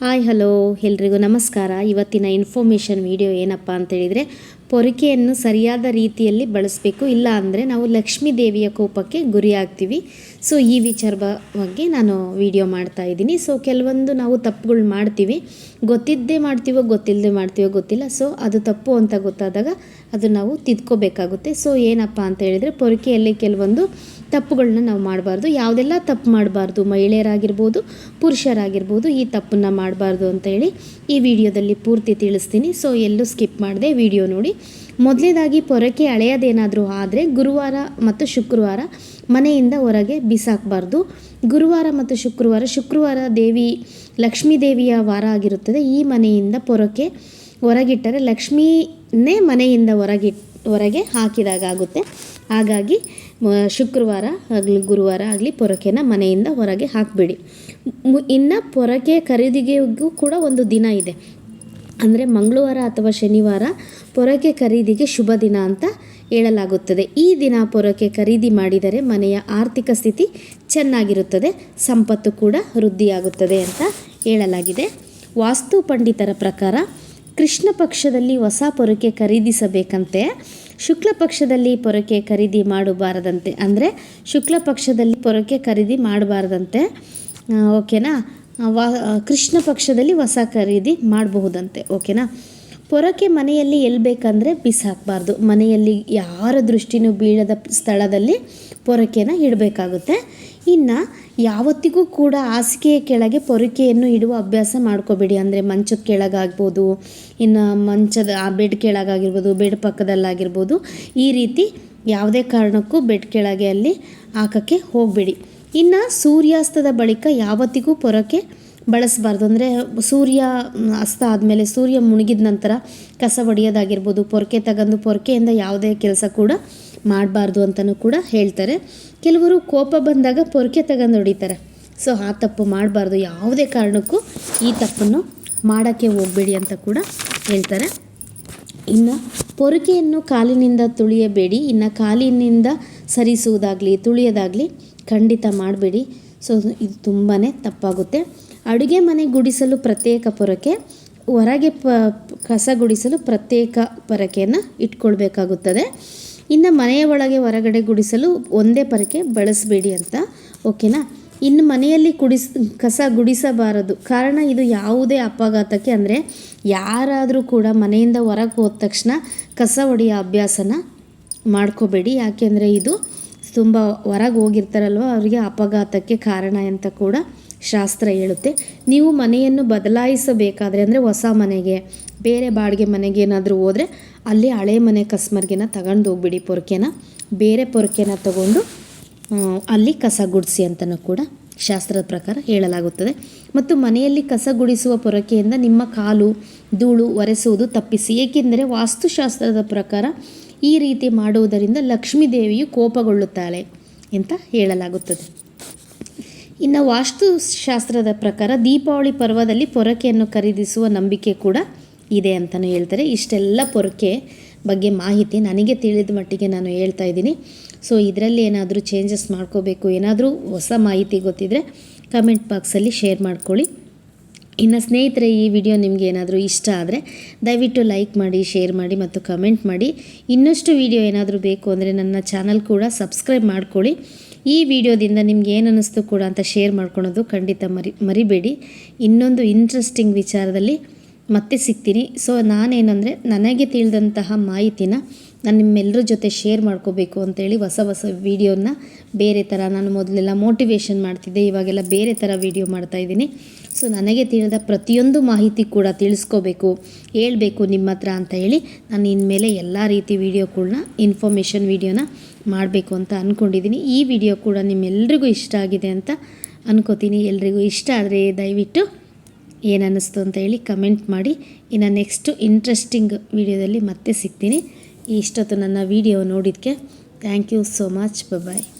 Hello ಎಲ್ರಿಗೂ ನಮಸ್ಕಾರ. ಇವತ್ತಿನ ಇನ್ಫಾರ್ಮೇಷನ್ ವಿಡಿಯೋ ಏನಪ್ಪ ಅಂತ ಹೇಳಿದರೆ ಪೊರಿಕೆಯನ್ನು ಸರಿಯಾದ ರೀತಿಯಲ್ಲಿ ಬಳಸಬೇಕು. ಇಲ್ಲ ಅಂದರೆ ನಾವು ಲಕ್ಷ್ಮೀ ದೇವಿಯ ಕೋಪಕ್ಕೆ ಗುರಿಯಾಗ್ತೀವಿ. ಸೊ ಈ ವಿಚಾರ ಬಗ್ಗೆ ನಾನು ವಿಡಿಯೋ ಮಾಡ್ತಾ ಇದ್ದೀನಿ. ಸೊ ಕೆಲವೊಂದು ನಾವು ತಪ್ಪುಗಳು ಮಾಡ್ತೀವಿ. ಗೊತ್ತಿದ್ದೇ ಮಾಡ್ತೀವೋ, ಗೊತ್ತಿಲ್ಲದೆ ಮಾಡ್ತೀವೋ ಗೊತ್ತಿಲ್ಲ. ಸೊ ಅದು ತಪ್ಪು ಅಂತ ಗೊತ್ತಾದಾಗ ಅದು ನಾವು ತಿದ್ಕೋಬೇಕಾಗುತ್ತೆ. ಸೊ ಏನಪ್ಪ ಅಂತ ಹೇಳಿದರೆ, ಪೊರಿಕೆಯಲ್ಲಿ ಕೆಲವೊಂದು ತಪ್ಪುಗಳನ್ನ ನಾವು ಮಾಡಬಾರ್ದು. ಯಾವುದೆಲ್ಲ ತಪ್ಪು ಮಾಡಬಾರ್ದು? ಮಹಿಳೆಯರಾಗಿರ್ಬೋದು, ಪುರುಷರಾಗಿರ್ಬೋದು ಈ ತಪ್ಪನ್ನು ಮಾಡಬಾರ್ದು ಅಂತ ಹೇಳಿ ಈ ವಿಡಿಯೋದಲ್ಲಿ ಪೂರ್ತಿ ತಿಳಿಸ್ತೀನಿ. ಸೊ ಎಲ್ಲೂ ಸ್ಕಿಪ್ ಮಾಡಿದೆ ವಿಡಿಯೋ ನೋಡಿ. ಮೊದಲೇದಾಗಿ ಪೊರಕೆ ಹಳೆಯದೇನಾದರೂ ಆದರೆ ಗುರುವಾರ ಮತ್ತು ಶುಕ್ರವಾರ ಮನೆಯಿಂದ ಹೊರಗೆ ಬಿಸಾಕಬಾರ್ದು. ಗುರುವಾರ ಮತ್ತು ಶುಕ್ರವಾರ ಶುಕ್ರವಾರ ದೇವಿ, ಲಕ್ಷ್ಮೀ ದೇವಿಯ ವಾರ ಆಗಿರುತ್ತದೆ. ಈ ಮನೆಯಿಂದ ಪೊರಕೆ ಹೊರಗಿಟ್ಟರೆ ಲಕ್ಷ್ಮೀನೇ ಮನೆಯಿಂದ ಹೊರಗಿ, ಹೊರಗೆ ಹಾಕಿದಾಗ ಆಗುತ್ತೆ. ಹಾಗಾಗಿ ಶುಕ್ರವಾರ ಆಗಲಿ, ಗುರುವಾರ ಆಗಲಿ ಪೊರಕೆನ ಮನೆಯಿಂದ ಹೊರಗೆ ಹಾಕಿಬಿಡಿ. ಇನ್ನು ಪೊರಕೆ ಖರೀದಿಗೆಗೂ ಕೂಡ ಒಂದು ದಿನ ಇದೆ. ಅಂದರೆ ಮಂಗಳವಾರ ಅಥವಾ ಶನಿವಾರ ಪೊರಕೆ ಖರೀದಿಗೆ ಶುಭ ದಿನ ಅಂತ ಹೇಳಲಾಗುತ್ತದೆ. ಈ ದಿನ ಪೊರಕೆ ಖರೀದಿ ಮಾಡಿದರೆ ಮನೆಯ ಆರ್ಥಿಕ ಸ್ಥಿತಿ ಚೆನ್ನಾಗಿರುತ್ತದೆ, ಸಂಪತ್ತು ಕೂಡ ವೃದ್ಧಿಯಾಗುತ್ತದೆ ಅಂತ ಹೇಳಲಾಗಿದೆ. ವಾಸ್ತು ಪಂಡಿತರ ಪ್ರಕಾರ ಕೃಷ್ಣ ಪಕ್ಷದಲ್ಲಿ ಹೊಸ ಪೊರಕೆ ಖರೀದಿಸಬೇಕಂತೆ, ಶುಕ್ಲ ಪಕ್ಷದಲ್ಲಿ ಪೊರಕೆ ಖರೀದಿ ಮಾಡಬಾರದಂತೆ, ಅಂದರೆ ಶುಕ್ಲ ಪಕ್ಷದಲ್ಲಿ ಪೊರಕೆ ಖರೀದಿ ಮಾಡಬಾರ್ದಂತೆ ಓಕೆನಾ ವಾ ಕೃಷ್ಣ ಪಕ್ಷದಲ್ಲಿ ಹೊಸ ಖರೀದಿ ಮಾಡಬಹುದಂತೆ, ಓಕೆನಾ? ಪೊರಕೆ ಮನೆಯಲ್ಲಿ ಎಲ್ಲಿ ಬೇಕಂದರೆ ಬಿಸಾಕಬಾರ್ದು ಮನೆಯಲ್ಲಿ ಯಾರ ದೃಷ್ಟಿನೂ ಬೀಳದ ಸ್ಥಳದಲ್ಲಿ ಪೊರಕೆನ ಇಡಬೇಕಾಗುತ್ತೆ. ಇನ್ನು ಯಾವತ್ತಿಗೂ ಕೂಡ ಹಾಸಿಗೆಯ ಕೆಳಗೆ ಪೊರಕೆಯನ್ನು ಇಡುವ ಅಭ್ಯಾಸ ಮಾಡ್ಕೋಬೇಡಿ. ಅಂದರೆ ಮಂಚದ ಕೆಳಗಾಗ್ಬೋದು, ಇನ್ನು ಮಂಚದ, ಆ ಬೆಡ್ ಕೆಳಗಾಗಿರ್ಬೋದು, ಬೆಡ್ ಪಕ್ಕದಲ್ಲಾಗಿರ್ಬೋದು, ಈ ರೀತಿ ಯಾವುದೇ ಕಾರಣಕ್ಕೂ ಬೆಡ್ ಕೆಳಗೆ ಅಲ್ಲಿ ಹಾಕೋಕ್ಕೆ ಹೋಗಬೇಡಿ. ಇನ್ನು ಸೂರ್ಯಾಸ್ತದ ಬಳಿಕ ಯಾವತ್ತಿಗೂ ಪೊರಕೆ ಬಳಸಬಾರ್ದು. ಅಂದರೆ ಸೂರ್ಯ ಅಸ್ತ ಆದಮೇಲೆ ಸೂರ್ಯ ಮುಳುಗಿದ ನಂತರ ಕಸ ಒಡೆಯೋದಾಗಿರ್ಬೋದು, ಪೊರಕೆ ತಗೊಂಡು ಪೊರಕೆಯಿಂದ ಯಾವುದೇ ಕೆಲಸ ಕೂಡ ಮಾಡಬಾರ್ದು ಅಂತಲೂ ಕೂಡ ಹೇಳ್ತಾರೆ. ಕೆಲವರು ಕೋಪ ಬಂದಾಗ ಪೊರಕೆ ತಗೊಂಡು ಹೊಡಿತಾರೆ. ಸೊ, ಆ ತಪ್ಪು ಮಾಡಬಾರ್ದು. ಯಾವುದೇ ಕಾರಣಕ್ಕೂ ಈ ತಪ್ಪನ್ನು ಮಾಡೋಕ್ಕೆ ಹೋಗಬೇಡಿ ಅಂತ ಕೂಡ ಹೇಳ್ತಾರೆ. ಇನ್ನು ಪೊರಕೆಯನ್ನು ಕಾಲಿನಿಂದ ತುಳಿಯಬೇಡಿ. ಇನ್ನು ಕಾಲಿನಿಂದ ಸರಿಸುವುದಾಗಲಿ, ತುಳಿಯೋದಾಗಲಿ ಖಂಡಿತ ಮಾಡಬೇಡಿ. ಸೊ, ಇದು ತುಂಬಾ ತಪ್ಪಾಗುತ್ತೆ. ಅಡುಗೆ ಮನೆ ಗುಡಿಸಲು ಪ್ರತ್ಯೇಕ ಪೊರಕೆ, ಹೊರಗೆ ಪ, ಕಸ ಗುಡಿಸಲು ಪ್ರತ್ಯೇಕ ಪೊರಕೆಯನ್ನು ಇಟ್ಕೊಳ್ಬೇಕಾಗುತ್ತದೆ. ಇನ್ನು ಮನೆಯ ಒಳಗೆ ಹೊರಗಡೆ ಗುಡಿಸಲು ಒಂದೇ ಪೊರಕೆ ಬಳಸಬೇಡಿ ಅಂತ, ಓಕೆನಾ? ಇನ್ನು ಮನೆಯಲ್ಲಿ ಕುಡಿಸ್, ಕಸ ಗುಡಿಸಬಾರದು. ಕಾರಣ ಇದು ಯಾವುದೇ ಅಪಘಾತಕ್ಕೆ ಅಂದರೆ ಯಾರಾದರೂ ಕೂಡ ಮನೆಯಿಂದ ಹೊರಗೆ ಹೋದ ತಕ್ಷಣ ಕಸ ಹೊಡೆಯೋ ಅಭ್ಯಾಸನ ಮಾಡ್ಕೋಬೇಡಿ. ಯಾಕೆಂದರೆ ಇದು ತುಂಬ ಹೊರಗೆ ಹೋಗಿರ್ತಾರಲ್ವ, ಅವರಿಗೆ ಅಪಘಾತಕ್ಕೆ ಕಾರಣ ಅಂತ ಕೂಡ ಶಾಸ್ತ್ರ ಹೇಳುತ್ತೆ. ನೀವು ಮನೆಯನ್ನು ಬದಲಾಯಿಸಬೇಕಾದ್ರೆ ಅಂದರೆ ಹೊಸ ಮನೆಗೆ, ಬೇರೆ ಬಾಡಿಗೆ ಮನೆಗೆ ಏನಾದರೂ ಹೋದರೆ ಅಲ್ಲಿ ಹಳೆ ಮನೆ ಕಸ್ಮರ್ಗೆನ ತಗೊಂಡು ಹೋಗ್ಬಿಡಿ ಪೊರಕೆನ. ಬೇರೆ ಪೊರಕೆನ ತಗೊಂಡು ಅಲ್ಲಿ ಕಸ ಗುಡಿಸಿ ಅಂತಲೂ ಕೂಡ ಶಾಸ್ತ್ರದ ಪ್ರಕಾರ ಹೇಳಲಾಗುತ್ತದೆ. ಮತ್ತು ಮನೆಯಲ್ಲಿ ಕಸ ಗುಡಿಸುವ ಪೊರಕೆಯಿಂದ ನಿಮ್ಮ ಕಾಲು, ಧೂಳು ಒರೆಸುವುದು ತಪ್ಪಿಸಿ. ಏಕೆಂದರೆ ವಾಸ್ತುಶಾಸ್ತ್ರದ ಪ್ರಕಾರ ಈ ರೀತಿ ಮಾಡುವುದರಿಂದ ಲಕ್ಷ್ಮೀ ದೇವಿಯು ಕೋಪಗೊಳ್ಳುತ್ತಾಳೆ ಅಂತ ಹೇಳಲಾಗುತ್ತದೆ. ಇನ್ನು ವಾಸ್ತುಶಾಸ್ತ್ರದ ಪ್ರಕಾರ ದೀಪಾವಳಿ ಪರ್ವದಲ್ಲಿ ಪೊರಕೆಯನ್ನು ಖರೀದಿಸುವ ನಂಬಿಕೆ ಕೂಡ ಇದೆ ಅಂತಲೂ ಹೇಳ್ತಾರೆ. ಇಷ್ಟೆಲ್ಲ ಪೊರಕೆ ಬಗ್ಗೆ ಮಾಹಿತಿ ನನಗೆ ತಿಳಿದ ಮಟ್ಟಿಗೆ ನಾನು ಹೇಳ್ತಾ ಇದ್ದೀನಿ. ಸೊ ಇದರಲ್ಲಿ ಏನಾದರೂ ಚೇಂಜಸ್ ಮಾಡ್ಕೋಬೇಕು, ಏನಾದರೂ ಹೊಸ ಮಾಹಿತಿ ಗೊತ್ತಿದ್ದರೆ ಕಮೆಂಟ್ ಬಾಕ್ಸಲ್ಲಿ ಶೇರ್ ಮಾಡ್ಕೊಳ್ಳಿ. ಇನ್ನು ಸ್ನೇಹಿತರೆ, ಈ ವಿಡಿಯೋ ನಿಮಗೆ ಏನಾದರೂ ಇಷ್ಟ ಆದರೆ ದಯವಿಟ್ಟು ಲೈಕ್ ಮಾಡಿ ಶೇರ್ ಮಾಡಿ ಮತ್ತು ಕಮೆಂಟ್ ಮಾಡಿ. ಇನ್ನಷ್ಟು ವಿಡಿಯೋ ಏನಾದರೂ ಬೇಕು ಅಂದರೆ ನನ್ನ ಚಾನಲ್ ಕೂಡ ಸಬ್ಸ್ಕ್ರೈಬ್ ಮಾಡ್ಕೊಳ್ಳಿ. ಈ ವಿಡಿಯೋದಿಂದ ನಿಮ್ಗೆ ಏನು ಅನ್ನಿಸ್ತು ಕೂಡ ಅಂತ ಶೇರ್ ಮಾಡ್ಕೊಳೋದು ಖಂಡಿತ ಮರಿ, ಮರಿಬೇಡಿ. ಇನ್ನೊಂದು ಇಂಟ್ರೆಸ್ಟಿಂಗ್ ವಿಚಾರದಲ್ಲಿ ಮತ್ತೆ ಸಿಗ್ತೀನಿ. ಸೊ ನಾನೇನಂದರೆ ನನಗೆ ತಿಳಿದಂತಹ ಮಾಹಿತಿನ ನಾನು ನಿಮ್ಮೆಲ್ಲರ ಜೊತೆ ಶೇರ್ ಮಾಡ್ಕೋಬೇಕು ಅಂತೇಳಿ ಹೊಸ ಹೊಸ ವೀಡಿಯೋನ ಬೇರೆ ಥರ ನಾನು ಮೊದಲೆಲ್ಲ ಮೋಟಿವೇಶನ್ ಮಾಡ್ತಿದ್ದೆ, ಇವಾಗೆಲ್ಲ ಬೇರೆ ಥರ ವೀಡಿಯೋ ಮಾಡ್ತಾಯಿದ್ದೀನಿ ಸೊ ನನಗೆ ತಿಳಿದ ಪ್ರತಿಯೊಂದು ಮಾಹಿತಿ ಕೂಡ ತಿಳಿಸ್ಕೋಬೇಕು, ಹೇಳಬೇಕು ನಿಮ್ಮ ಹತ್ರ ಅಂತ ಹೇಳಿ ನಾನು ಇನ್ಮೇಲೆ ಎಲ್ಲ ರೀತಿ ವೀಡಿಯೋಗಳನ್ನ ಇನ್ಫಾರ್ಮೇಷನ್ ವೀಡಿಯೋನ ಮಾಡಬೇಕು ಅಂತ ಅಂದ್ಕೊಂಡಿದ್ದೀನಿ ಈ ವಿಡಿಯೋ ಕೂಡ ನಿಮ್ಮೆಲ್ರಿಗೂ ಇಷ್ಟ ಆಗಿದೆ ಅಂತ ಅನ್ಕೋತೀನಿ. ಎಲ್ರಿಗೂ ಇಷ್ಟ ಆದರೆ ದಯವಿಟ್ಟು ಏನನ್ನಿಸ್ತು ಅಂತ ಹೇಳಿ ಕಮೆಂಟ್ ಮಾಡಿ. ಇನ್ನು ನೆಕ್ಸ್ಟು ಇಂಟ್ರೆಸ್ಟಿಂಗ್ ವಿಡಿಯೋದಲ್ಲಿ ಮತ್ತೆ ಸಿಗ್ತೀನಿ. ಇಷ್ಟೊತ್ತು ನನ್ನ ವೀಡಿಯೋ ನೋಡಿದ್ದಕ್ಕೆ thank you so much bye